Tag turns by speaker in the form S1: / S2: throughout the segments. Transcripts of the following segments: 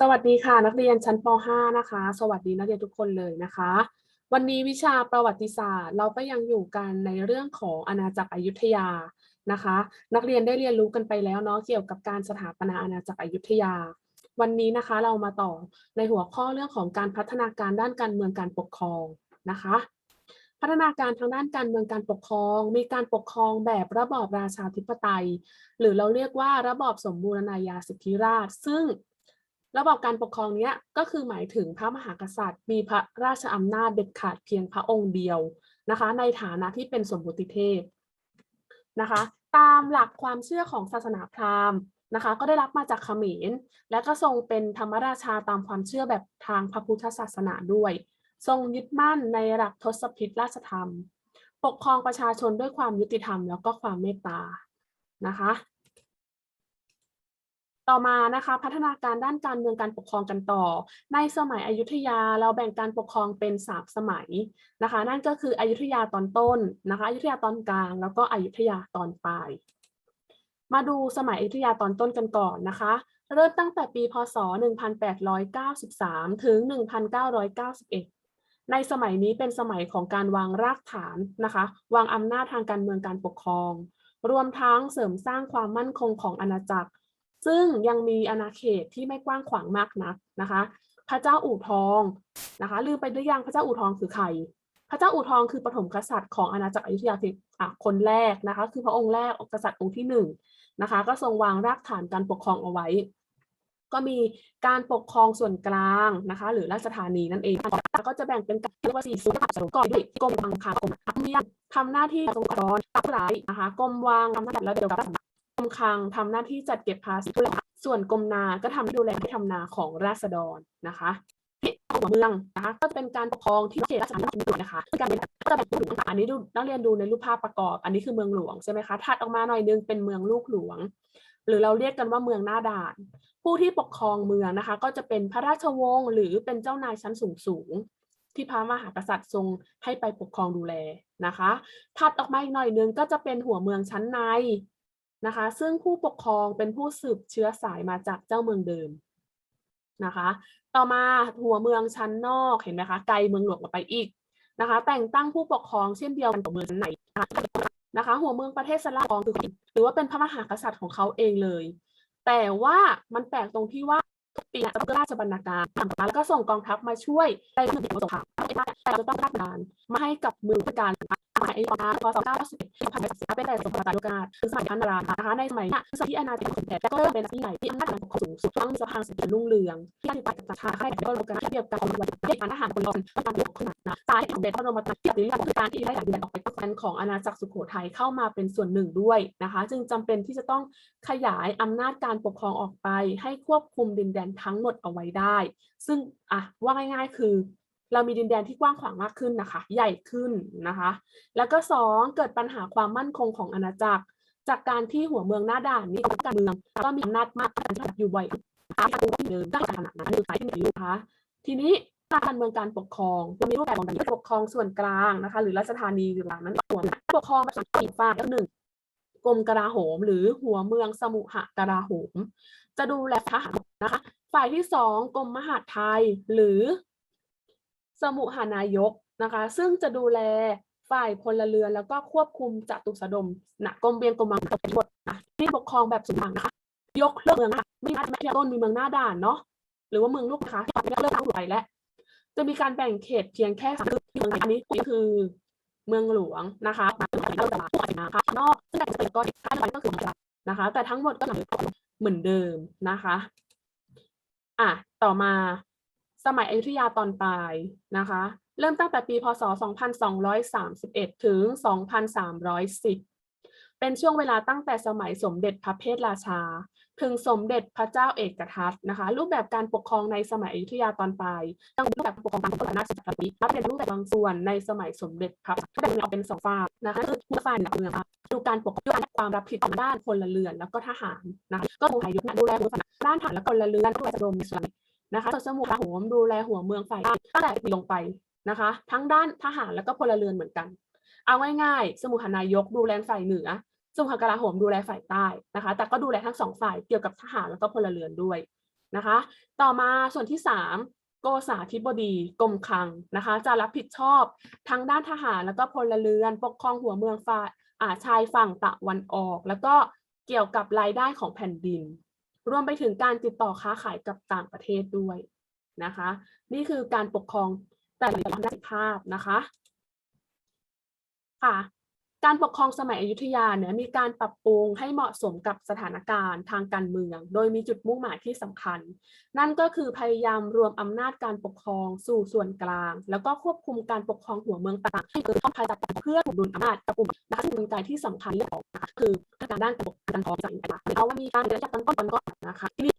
S1: สวัสดีค่ะ นักเรียนชั้นป .5 นะคะ สวัสดีนักเรียนทุกคนเลยนะคะ วันนี้วิชาประวัติศาสตร์ เราก็ยังอยู่กันในเรื่องของอาณาจักรอยุธยานะคะ นักเรียนได้เรียนรู้กันไปแล้วเนาะเกี่ยวกับการสถาปนาอาณาจักรอยุธยา วันนี้นะคะเรามาต่อในหัวข้อเรื่องของการพัฒนาการด้านการเมืองการปกครองนะคะ พัฒนาการทางด้านการเมืองการปกครอง มีการปกครองแบบระบอบราชาธิปไตย หรือเราเรียกว่าระบอบสมบูรณาญาสิทธิราช ซึ่ง ระบอบการปกครองเนี้ยก็คือหมายถึงพระมหากษัตริย์ มีพระราชอำนาจเด็ดขาดเพียงพระองค์เดียวนะคะ ในฐานะที่เป็นสมมุติเทพนะคะ ตามหลักความเชื่อของศาสนาพราหมณ์นะคะ ก็ได้รับมาจากเขมร และก็ทรงเป็นธรรมราชาตามความเชื่อแบบทางพระพุทธศาสนาด้วย ทรงยึดมั่นในหลักทศพิธราชธรรม ปกครองประชาชนด้วยความยุติธรรมแล้วก็ความเมตตานะคะ ต่อมานะคะพัฒนาการด้านการเมืองการปกครองกันต่อ ในสมัยอยุธยาเราแบ่งการปกครองเป็นสามสมัยนะคะ นั่นก็คืออยุธยาตอนต้นนะคะอยุธยาตอนกลาง แล้วก็อยุธยาตอนปลาย มาดูสมัยอยุธยาตอนต้นกันก่อนนะคะ เริ่มตั้งแต่ปีพศ 1893 ถึง 1991 ในสมัยนี้เป็นสมัยของการวางรากฐานนะคะ วางอำนาจทางการเมืองการปกครอง รวมทั้งเสริมสร้างความมั่นคงของอาณาจักร ซึ่งยังมีอาณาเขตที่ไม่กว้างขวางมากนักนะคะ พระเจ้าอู่ทองนะคะลืมไปหรือยังพระเจ้าอู่ทองคือใคร พระเจ้าอู่ทองคือปฐมกษัตริย์ของอาณาจักรอยุธยาอะคนแรกนะคะ คือพระองค์แรกกษัตริย์องค์ที่หนึ่งนะคะ ก็ทรงวางรากฐานการปกครองเอาไว้ ก็มีการปกครองส่วนกลางนะคะ หรือราชธานีนั่นเองแล้วก็จะแบ่งเป็นการเรียกว่าสี่ส่วนก่อนด้วยกรมบังคับกรมทัพเมียนทำหน้าที่ทรงกรอนตับไหลนะคะกรมวางทำหน้าที่แล้วเดียวกับ กรมคลังทำหน้าที่จัดเก็บภาษีส่วนกรมนา ก็ทำดูแลที่ทำนาของราษฎรนะคะหัวเมืองนะคะก็จะเป็นการปกครองที่เขตราชการเป็นหลวงนะคะการเป็นก็จะแบ่งเป็นหลวงอันนี้ดูนักเรียนดูในรูปภาพประกอบ อันนี้คือเมืองหลวงใช่ไหมคะถัดออกมาหน่อยนึงเป็นเมืองลูกหลวง หรือเราเรียกกันว่าเมืองหน้าด่าน ผู้ที่ปกครองเมืองนะคะ ก็จะเป็นพระราชวงศ์หรือเป็นเจ้านายชั้นสูงสูงที่พระมหากษัตริย์ทรงให้ไปปกครองดูแลนะคะ ถัดออกมาอีกหน่อยนึงก็จะเป็นหัวเมืองชั้นใน นะคะ ซึ่งผู้ปกครองเป็นผู้สืบเชื้อสายมาจากเจ้าเมืองเดิมนะคะ ต่อมาหัวเมืองชั้นนอกเห็นไหมคะไกลเมืองหลวงออกไปอีกนะคะ แต่งตั้งผู้ปกครองเช่นเดียวกันกับเมืองชั้นนะคะ หัวเมืองประเทศสลาองคือหรือว่าเป็นพระมหากษัตริย์ของเขาเองเลย แต่ว่ามันแปลกตรงที่ว่าทุกปีจะต้องราชบรรณาการแล้วก็ส่งกองทัพมาช่วยในเรื่องของสงครามแต่จะต้องรับงานมาให้กับมือการ มัยปศ911พันสิบเป็นแต่สงครามการโอกาสคือสมัยพันนรานะคะในสมัยนี้คือสมัยที่อาณาจักรของแต่ก็เริ่มเป็นที่ใหญ่ที่อำนาจการปกครองสูงสุดตั้งสภาสิทธิรุ่งเรืองที่ปฏิบัติจากชาติให้กับโลกาที่เดียวกันของวันเด็กทหารคนร้อนการยกขนาดนะสายของเดชพระบรมราที่ปฏิบัติคือการที่ไล่หลายเดือนออกไปแทนของอาณาจักรสุโขทัยเข้ามาเป็นส่วนหนึ่งด้วยนะคะ จึงจำเป็นที่จะต้องขยายอำนาจการปกครองออกไป ให้ควบคุมดินแดนทั้งหมดเอาไว้ได้ ซึ่งอะว่าง่ายๆ คือ เรามีดินแดนที่กว้างขวางมากขึ้นนะคะ ใหญ่ขึ้นนะคะ แล้วก็สองเกิดปัญหาความมั่นคงของอาณาจักร จากการที่หัวเมืองหน้าด่านนี้การเมืองก็มีอำนาจมากการอยู่บ่อยการปกครองเดิมได้ขนาดนั้นคือสายที่ไหนรู้คะทีนี้การเมืองการปกครองจะมีรูปแบบของการปกครองส่วนกลางนะคะ หรือราชธานีหรือหลังนั้นหัวปกครองภาษาอีกฝ่ายหนึ่งกรมกลาโหม หรือหัวเมืองสมุหกลาโหม จะดูแลทหารนะคะ ฝ่ายที่สองกรมมหาดไทยหรือ สมุหานายกนะคะ ซึ่งจะดูแลฝ่ายพลเรือนแล้วก็ควบคุมจตุสดมนะกรมเบียนกรมบังคับทั้งหมดนะที่ปกครองแบบสุนทรนะคะยกเลิกเมืองค่ะม่ใช่ไม่ใช่ต้นมีเมืองหน้าด่านเนาะหรือว่าเมืองลูกนะคะที่เลิกทั้งหมดไปแล้วจะมีการแบ่งเขตเพียงแค่สามเมืองอันนี้คือเมืองหลวงนะคะเราจะมานะคะนอกซึ่งแต่ก็ท่านก็คือนะคะ แต่ทั้งหมดก็เหมือนเดิมนะคะ อะต่อมา สมัยอยุธยาตอนปลายนะคะ เริ่มตั้งแต่ปีพศ 2231 ถึง 2310 เป็นช่วงเวลาตั้งแต่สมัยสมเด็จพระเพทราชา ถึงสมเด็จพระเจ้าเอกทัตนะคะ รูปแบบการปกครองในสมัยอยุธยาตอนปลายยังรูปแบบปกครองตามพระราชบัญญัติและเป็นรูปแบบบางส่วนในสมัยสมเด็จพระแบ่งออกเป็นสองฝ่ายนะคะคือฝ่ายหนึ่งเมืองดูการปกครองความรับผิดด้านพลเรือนแล้วก็ทหารนะคะก็คงหายุทธดูแลด้านทหารและพลเรือนด้วยจะรวมส่วน นะคะส่วนสมุทรสาครดูแลหัวเมืองฝ่ายตั้งแต่ลงไปนะคะ ทั้งด้านทหารแล้วก็พลเรือนเหมือนกัน เอาง่ายๆ สมุทรนายกดูแลฝ่ายเหนือสมุทรกลาโหมดูแลฝ่ายใต้นะคะ แต่ก็ดูแลทั้งสองฝ่ายเกี่ยวกับทหารแล้วก็พลเรือนด้วยนะคะ ต่อมาส่วนที่ 3 โกษาธิบดีกรมคลังนะคะ จะรับผิดชอบทั้งด้านทหารแล้วก็พลเรือน ปกครองหัวเมืองฝ่ายอาชายฝั่งตะวันออก แล้วก็เกี่ยวกับรายได้ของแผ่นดิน รวมไปถึงการติดต่อค้าขายกับต่างประเทศด้วยนะคะ นี่คือการปกครองแต่ละด้านภาพนะคะ ค่ะ การปกครองสมัยอยุธยาเนี่ยมีการปรับปรุงให้เหมาะสมกับสถานการณ์ทางการเมือง โดยมีจุดมุ่งหมายที่สำคัญ นั่นก็คือพยายามรวมอำนาจการปกครองสู่ส่วนกลาง แล้วก็ควบคุมการปกครองหัวเมืองต่างให้เกิดความภายจัดกเพื่อถ่วงดุลอำนาจกับกลุ่มนะคะซึ่งเป็นกลไกที่สำคัญเรื่องของคะคือการด้านการปกครองการปกครองต่างๆเอาว่ามีการเรียนจากตอนต้นก่อนนะคะที่มี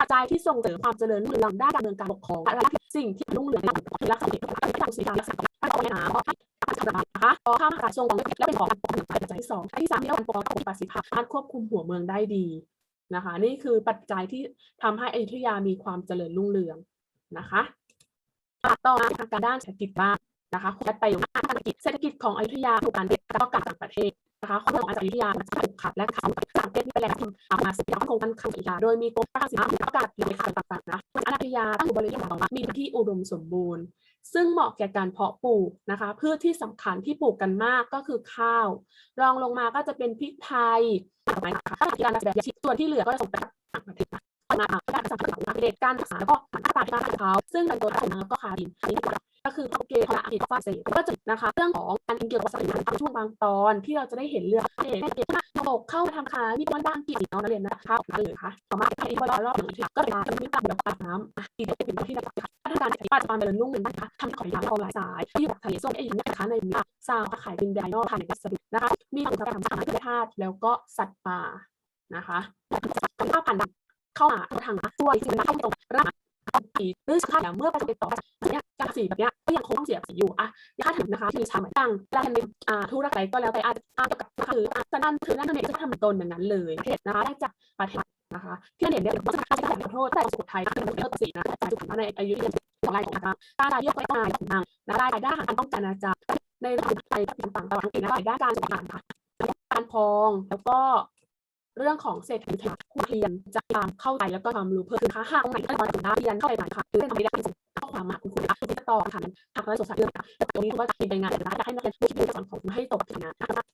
S1: ปัจจัยที่ส่งเสริมความเจริญรุ่งเรืองด้านการเมืองการปกครองและสิ่งที่รุ่งเรืองในการปกครองและสังเกตว่าการทำสิ่งต่างๆและสิ่งต่างๆที่เราหาว่านะคะพอข้ามการทรงของและเป็นของปัจจัยที่สองที่สามที่การปกครองต้องประสิทธิภาพการควบคุมหัวเมืองได้ดีนะคะ นี่คือปัจจัยที่ทำให้อยุธยามีความเจริญรุ่งเรืองนะคะต่อมาทางการด้านเศรษฐกิจบ้างนะคะคุณไปอยู่ด้านเศรษฐกิจเศรษฐกิจของอยุธยาถูกการเด็ดแล้วก็การต่างประเทศนะคะข้อมูลของอยุธยาถูกขัดและขาดต่างประเทศมีแรงที่อามาสิทธิคงกันขังอยุธยาโดยมีกรมการสินค้าประกาศเลยค่ะต่างๆนะอยุธยาตั้งอยู่บริเวณของมีที่อุดมสมบูรณ์ ซึ่งเหมาะแก่การเพาะปลูกนะคะพืชที่สำคัญที่ปลูกกันมากก็คือข้าว รองลงมาก็จะเป็นพริกไทยการแบบชิส่วนที่เหลือก็จะส่งไปต่างประเทศมาการสัมพันธ์ของประเด็การศึกษาแล้วก็การตราดการเขาซึ่งเป็นตัวของแล้วก็คาดินอันนี้ ก็คือโปรเกสและอังกฤษฝรั่งเศสก็จะนะคะเรื่องของการเกี่ยวกับสมัยช่วงบางตอนที่เราจะได้เห็นเรื่องเห็นเห็นระบบเข้ามาทำคามีบอลบ้างกี่น้องนักเรียนนะคะนั่นเลยค่ะต่อมาที่บอลรอบหนึ่งก็เป็นการมีการเดียวกับน้ำอีกเป็นที่นะคะพัฒนาการในปัจจุบันเป็นลุ่งเรืองนะคะทำของยางออนไลน์สายที่อยู่ทะเลส้มเออย่างนี้นะคะในมีซาวขายดินแดนนอกผ่านในวัสดุนะคะมีของการทำสารธาตุแล้วก็สัตว์ป่านะคะข้าวผ่านเข้ามาทางตัวสิ่งที่เข้าตรงร่างปีหรือค่าเมื่อไปต่อเนี่ย การสีแบบนี้ก็ยังคงเสียสีอยู่อะถ้าถึงนะคะที่มีชาเหมือนกันแล้วเป็นอ่าทุรอะไรก็แล้วแต่อาจจะอาจจะคือจะนั่นคือนั่นนั่นเองจะทำตนอย่างนั้นเลยเหตุนะคะได้จากประเทศนะคะที่เห็นเนี่ยเราจะการขอโทษแต่สุดท้ายคือเลิกสีนะแต่จุดในอายุยังของรายของนะคะการรายยกรายงานของนางนะรายได้การป้องกันอาจารย์ในรื่องไทยต่างๆตะวันตกนะรายได้การสุขภาพค่ะการพองแล้วก็เรื่องของเศรษฐกิจผู้เรียนจะตามเข้าใจแล้วก็ความรู้เพิ่มขึ้นค่ะหากตรงไหนที่เราได้เรียนเข้าไปไหนค่ะหรือเป็นทำได้ ความมาคุณครูนะคุณจะตอบค่ะหากเราสงสัยเรื่องค่ะแต่ตรงนี้ก็จะมีรายงานได้ให้นักเรียนช่วยดูสอนของให้ตกงานนะคะ